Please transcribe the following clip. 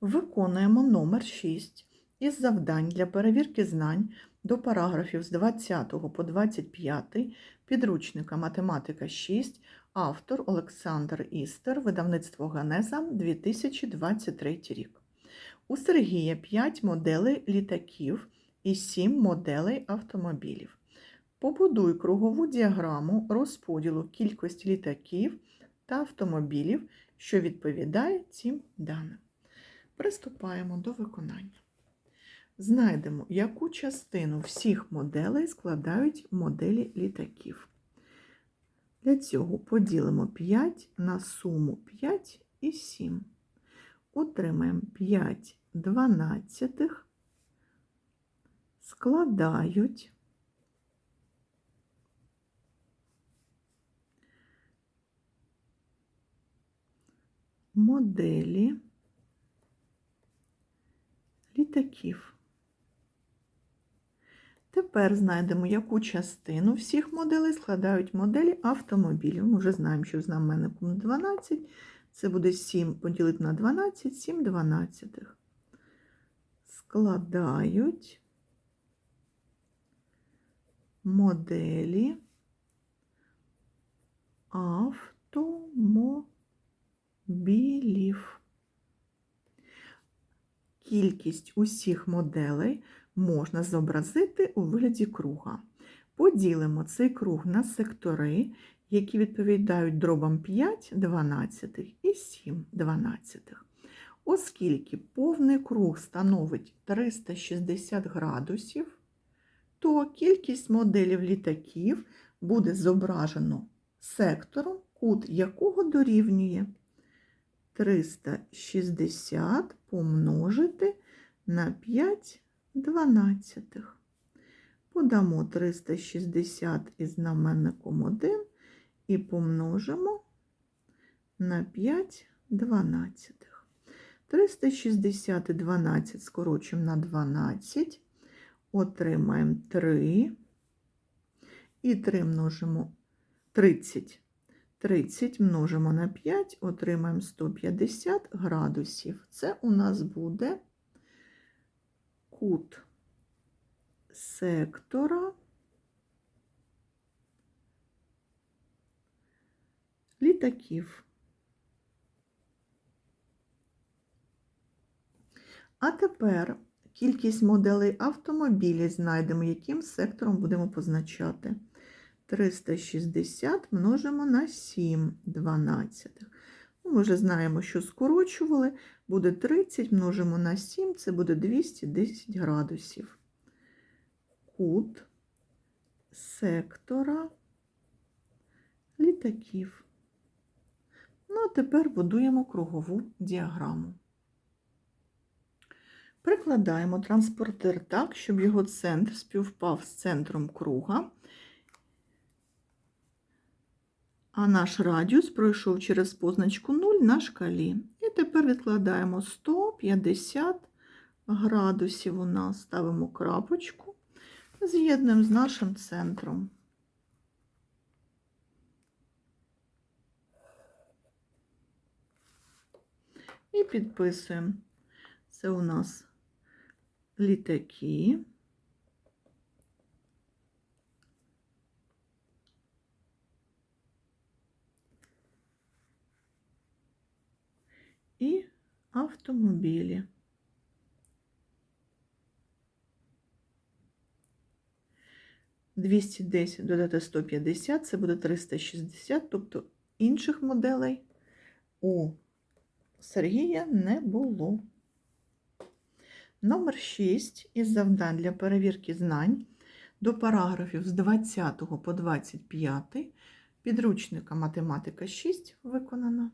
Виконуємо номер 6 із завдань для перевірки знань до параграфів з 20 по 25 підручника Математика 6, автор Олександр Істер, видавництво Генеза 2023 рік. У Сергія 5 моделей літаків і 7 моделей автомобілів. Побудуй кругову діаграму розподілу кількості літаків та автомобілів, що відповідає цим даним. Приступаємо до виконання. Знайдемо, яку частину всіх моделей складають моделі літаків. Для цього поділимо 5 на суму 5 і 7. Отримаємо 5 дванадцятих, складають моделі літаків. Тепер знайдемо, яку частину всіх моделей складають моделі автомобілів. Ми вже знаємо, що знаменником 12 це буде 7 поділити на 12, 7 дванадцятих. Складають моделі автомобілів. Кількість усіх моделей можна зобразити у вигляді круга. Поділимо цей круг на сектори, які відповідають дробам 5 дванадцятих і 7 дванадцятих. Оскільки повний круг становить 360 градусів, то кількість моделів літаків буде зображено сектором, кут якого дорівнює 360 помножити на 5 дванадцятих. Подамо 360 із знаменником 1 і помножимо на 5 дванадцятих. 360 і 12 скорочимо на 12, отримаємо 3 і 3 множимо 30. 30 множимо на 5, отримаємо 150 градусів. Це у нас буде кут сектора літаків. А тепер кількість моделей автомобілів знайдемо, яким сектором будемо позначати. 360 множимо на 7 дванадцятих. Ну, Ми вже знаємо, що скорочували, буде 30, множимо на 7, це буде 210 градусів. Кут сектора літаків. Ну, а тепер будуємо кругову діаграму. Прикладаємо транспортир так, щоб його центр співпав з центром круга, а наш радіус пройшов через позначку 0 на шкалі. І тепер відкладаємо 150 градусів у нас, ставимо крапочку, з'єднуємо з нашим центром. І підписуємо. Це у нас літаки. І автомобілі. Двісті десять додати 150, це буде 360, тобто інших моделей у Сергія не було. Номер 6 із завдань для перевірки знань до параграфів з 20 по 25 підручника Математика 6 виконано.